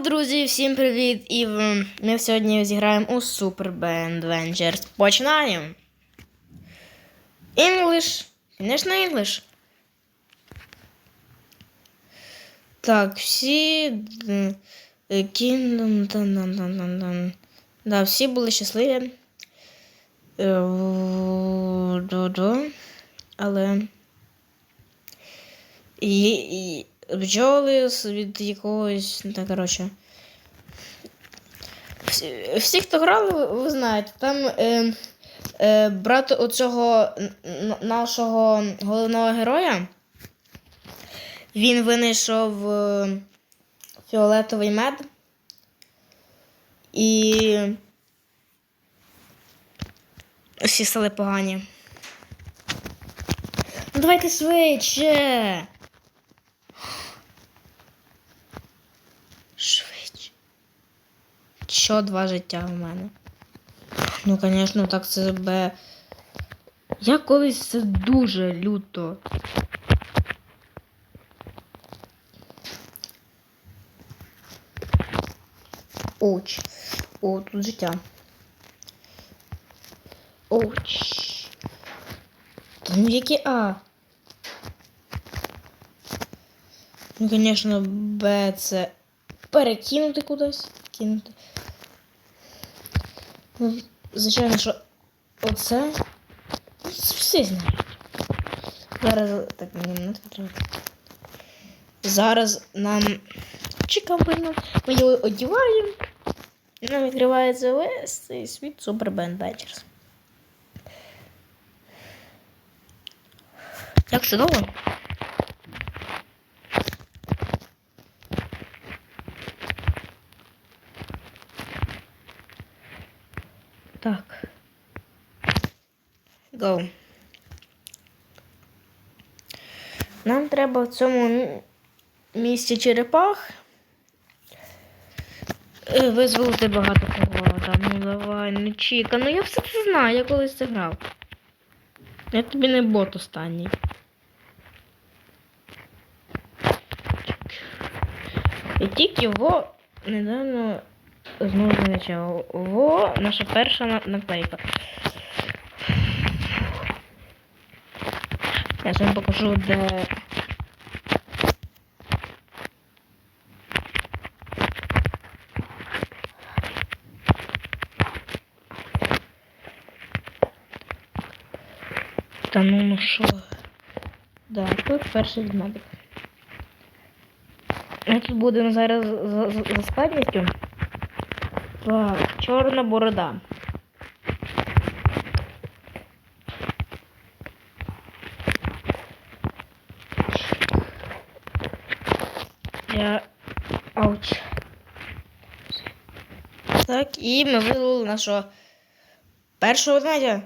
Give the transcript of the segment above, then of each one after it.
друзі, всім привіт! І ми сьогодні зіграємо у Super Band Adventures. Починаємо! English. Звісно, English. Так, всі. е, Kingdom. Да, всі були щасливі. Е. Але. І бджоли від якогось. Ну, Та, коротше. Всі, хто грали, ви, знаєте, там е, е, брат оцього нашого головного героя. Він винайшов е, фіолетовий мед. І всі стали погані. Ну давайте. Швидше. Що два життя в мене? Ну, звісно, так це бе. Я колись це дуже люто. Оуч. О, тут життя. Оуч. Та ну які А? Ну, звісно, Б це перекинути кудись. Кинути. Ну, звичайно, що оце. Всі знають. Зараз. Так, мені не треба. Зараз нам. Чекаємо. Ми його одіваємо. І нам відкривається весь цей світ Super Band Badgers. Як чудово. Так. Go. Нам треба в цьому мі- місці черепах е, визволити багато кого. Там, ну давай, ну Чіка, ну я все це знаю, я колись це грав. Я тобі не бот останній. І тільки во недавно знову замічав. Во наша перша на- наклейка. Я вам покажу, де. Та ну ну що? Да, тут перший ведмедик. Ми тут будемо зараз за, за, за складністю. Так, чорна борода. Я... Ауч. Так, і ми вилили нашого першого ведмедя.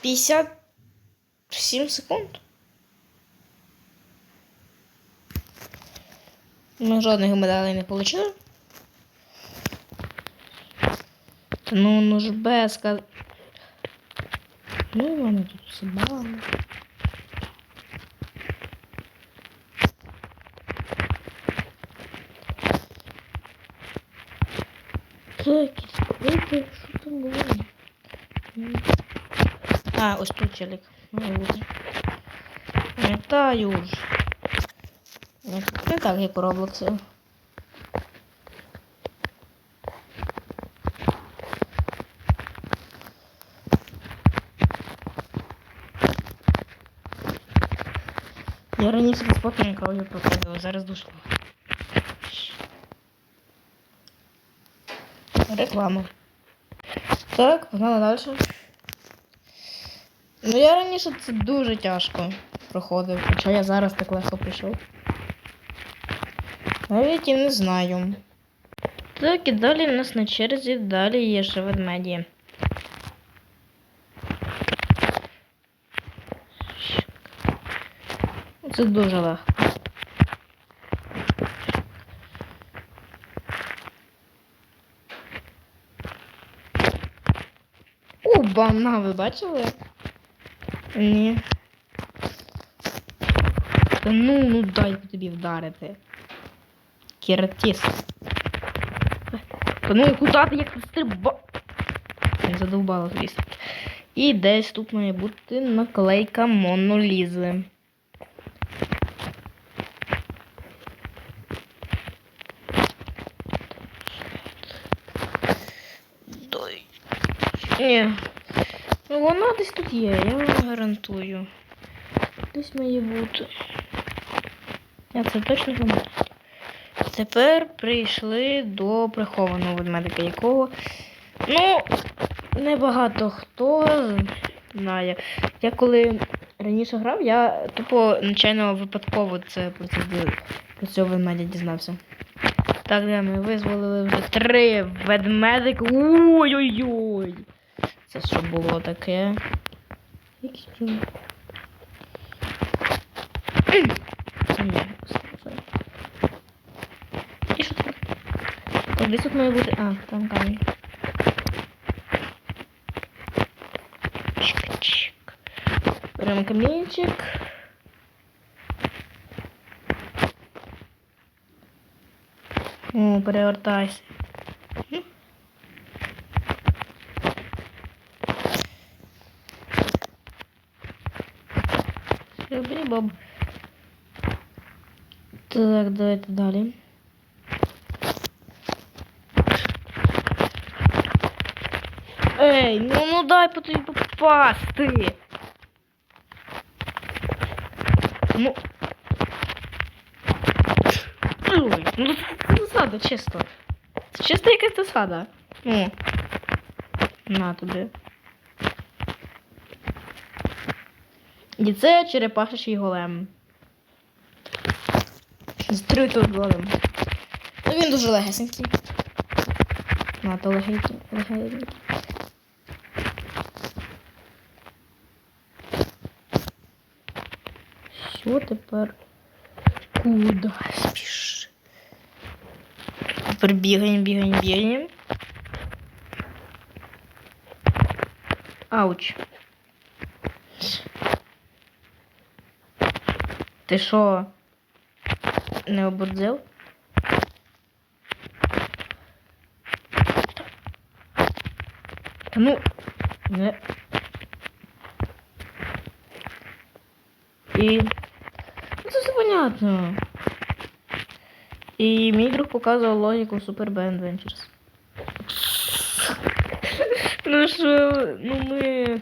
57 секунд. Ми жодних медалей не отримали. Та ну, ну ж без ка- Ну, і мене тут мало. Так, скільки, що там було? А, ось тут челик. Вилазить. Пам'ятаю ж. Не не так, як у Роблоксі. Я раніше спокійно кров'ю проходила, зараз душно. Реклама. Так, погнали далі. Ну я раніше це дуже тяжко проходив, хоча я зараз так легко прийшов. Навіть і не знаю. Так, і далі в нас на черзі далі є ще ведмеді. Це дуже легко. О, бана, ви бачили? Ні. Та ну, ну дай тобі вдарити. Кіратіс. Та ну куди ти як ти стриба? Не задовбала звісно. І десь тут має бути наклейка монолізи. Дай. Ні. Ну вона десь тут є, я вам гарантую. Десь має бути. Я це точно пам'ятаю. Тепер прийшли до прихованого ведмедика, якого. Ну, небагато хто знає. Я коли раніше грав, я тупо нечайно випадково це про, це, про цього ведмедя дізнався. Так, де ми визволили вже три ведмедики. Ой-ой-ой! Це що було таке? Це. І що тепер? Так, десь тут має бути. А, там камінь. Чик-чик. Беремо камінчик. О, перевертайся. Боб. Так, давайте далі. Ей, ну ну дай по тобі попасти. Ну. Ой, ну це засада, чисто. Чисто якась засада. Ну. На тобі. І це черепашечий голем. З триту голем. Ну він дуже легесенький. На, то легенький. легенький. Що тепер? Куда спіши? Тепер бігаємо, бігаємо, бігаємо. Ауч. Ти що? Не обордзив? Та ну. Не. І. Ну, це все понятно. І мій друг показував логіку Super Band Adventures. ну що, ну ми.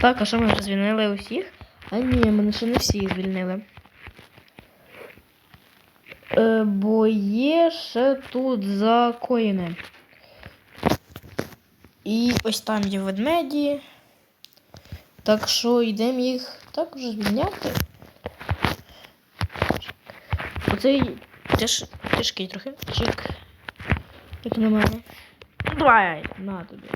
Так, а що ми вже звільнили усіх? А ні, мене ще не всі звільнили. Е, бо є ще тут закоїни. І ось там є ведмеді. Так що йдемо їх також звільняти. Оцей тяж, тяжкий трохи. Чик. Як на мене. Давай, на тобі.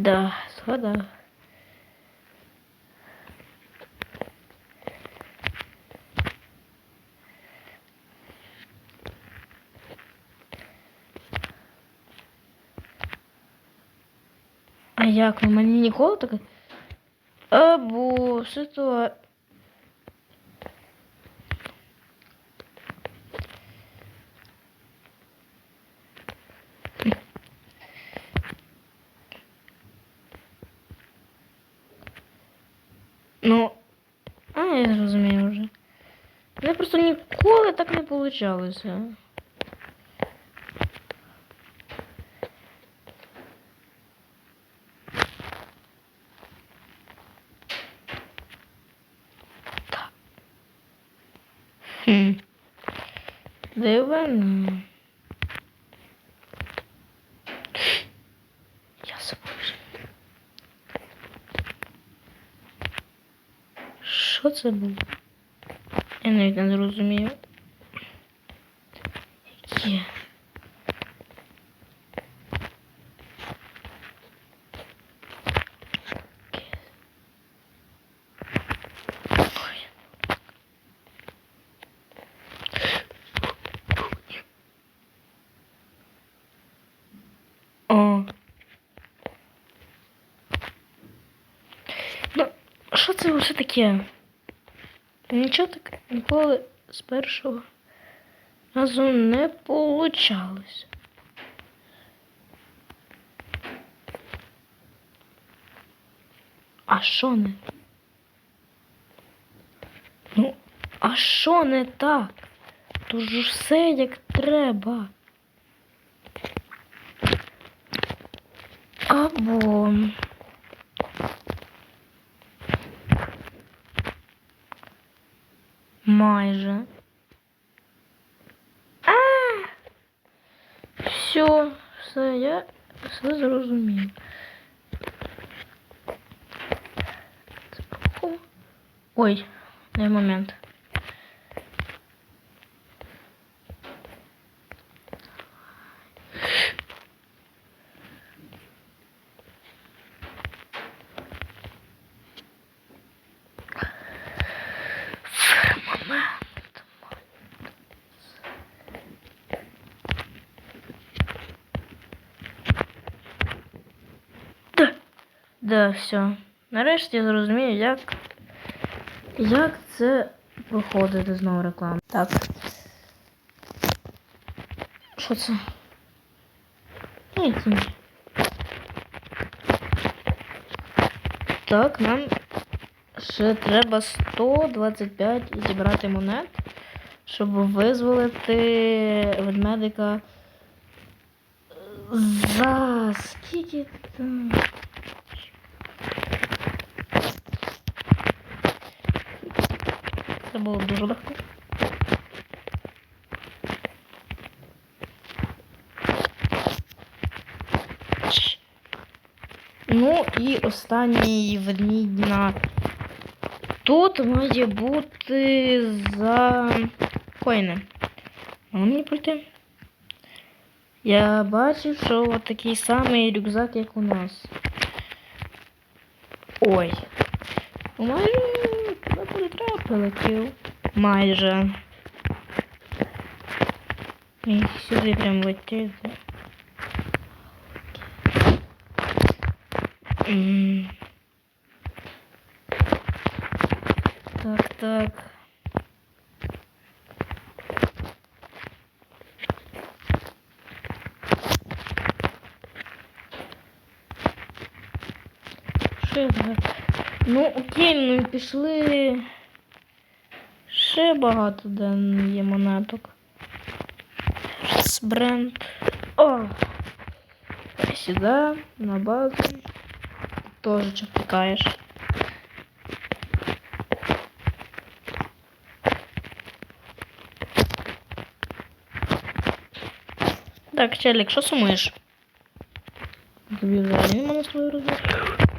Да, згадав. А як? Ну мені ніколи таке? Або ситуа... ніколи так не. Так. Хм. Дивно. Я забув. Що це було? Я навіть не зрозумію. Є. Ой. що це все таке? Нічого так ніколи з першого разу не получалось. А що не? Ну, а що не так? То ж все як треба. Або. Майже. А! Все, все, я все зрозумів. Ой, не момент. Да, все. Нарешті я зрозумію, як, як це проходити знову рекламу. Так. Що це? Ні, це не. Так, нам ще треба 125 зібрати монет, щоб визволити ведмедика за скільки там. було дуже легко. Ну і останній ведмідь на тут має бути за коїни. Можна мені пройти? Я бачив, що от такий самий рюкзак, як у нас. Ой. Ну, Майже туди повітря прилетів. Майже. І сюди прям летить. М. Так, так. Ну, окей, ну пішли. Ще багато де є монеток. Бренд. О! Сюди, на базу. Тоже втыкаешь. Так, Челік, що сумуєш? Тобі взагалі на свою розвитку.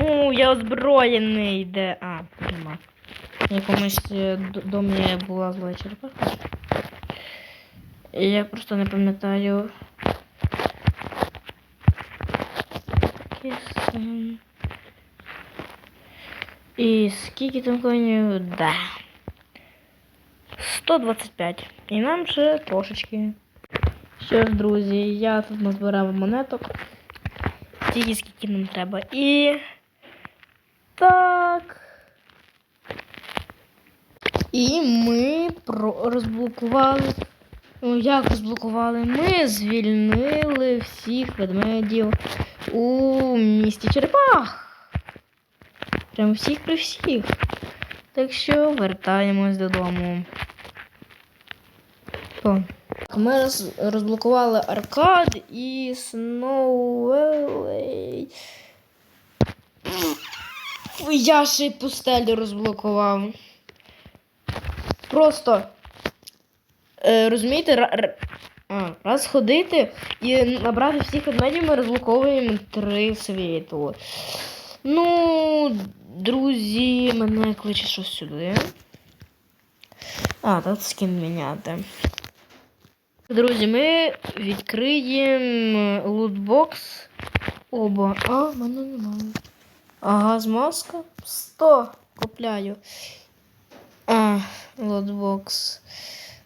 Ну, я озброєний, де. А, нема. В якомусь е, домі була зла черепаха. Я просто не пам'ятаю. І скільки там коїнів? Да. 125. І нам ще трошечки. Що ж, друзі, я тут назбирав монеток. Тільки скільки нам треба. І. Так. І ми розблокували. Ну, як розблокували? Ми звільнили всіх ведмедів у місті Черепах. Прям всіх при всіх. Так що вертаємось додому. О. Ми розблокували аркад і Сноуелей. Я ще пустелю розблокував. Просто. Е, розумієте, а, раз ходити і набрати всіх ведмедів, ми розблоковуємо три світу. Ну, друзі, мене кличе щось сюди. А, тут скін міняти. Друзі, ми відкриємо лутбокс. Оба. А, мене немає. Ага, змазка. 100 купляю. А, лотбокс.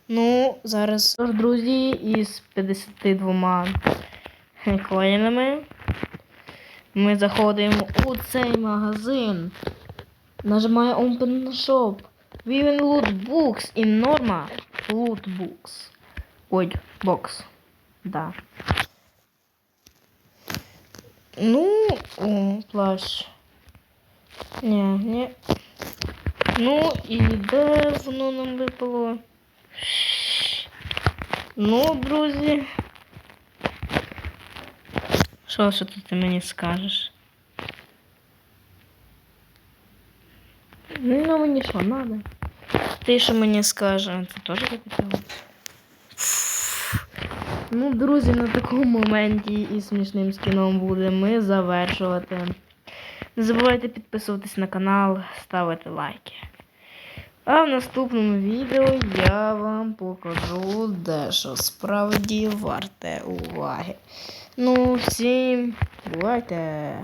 Ну, зараз, друзі, із 52 коїнами Ми заходимо у цей магазин. Нажимаю Open Shop. Viewing Loot і норма. Loot Ой, бокс. Да. Ну, о, плащ. Ні, ні. Ну, і де воно нам випало? Ну, друзі. Що тут ти мені скажеш? Ну, мені що, надо? Ти що мені скаже? Це теж капітал. Ну, друзі, на такому моменті і смішним скіном будемо ми завершувати. Не забувайте підписуватись на канал, ставити лайки. А в наступному відео я вам покажу дещо справді варте уваги. Ну, всім бувайте!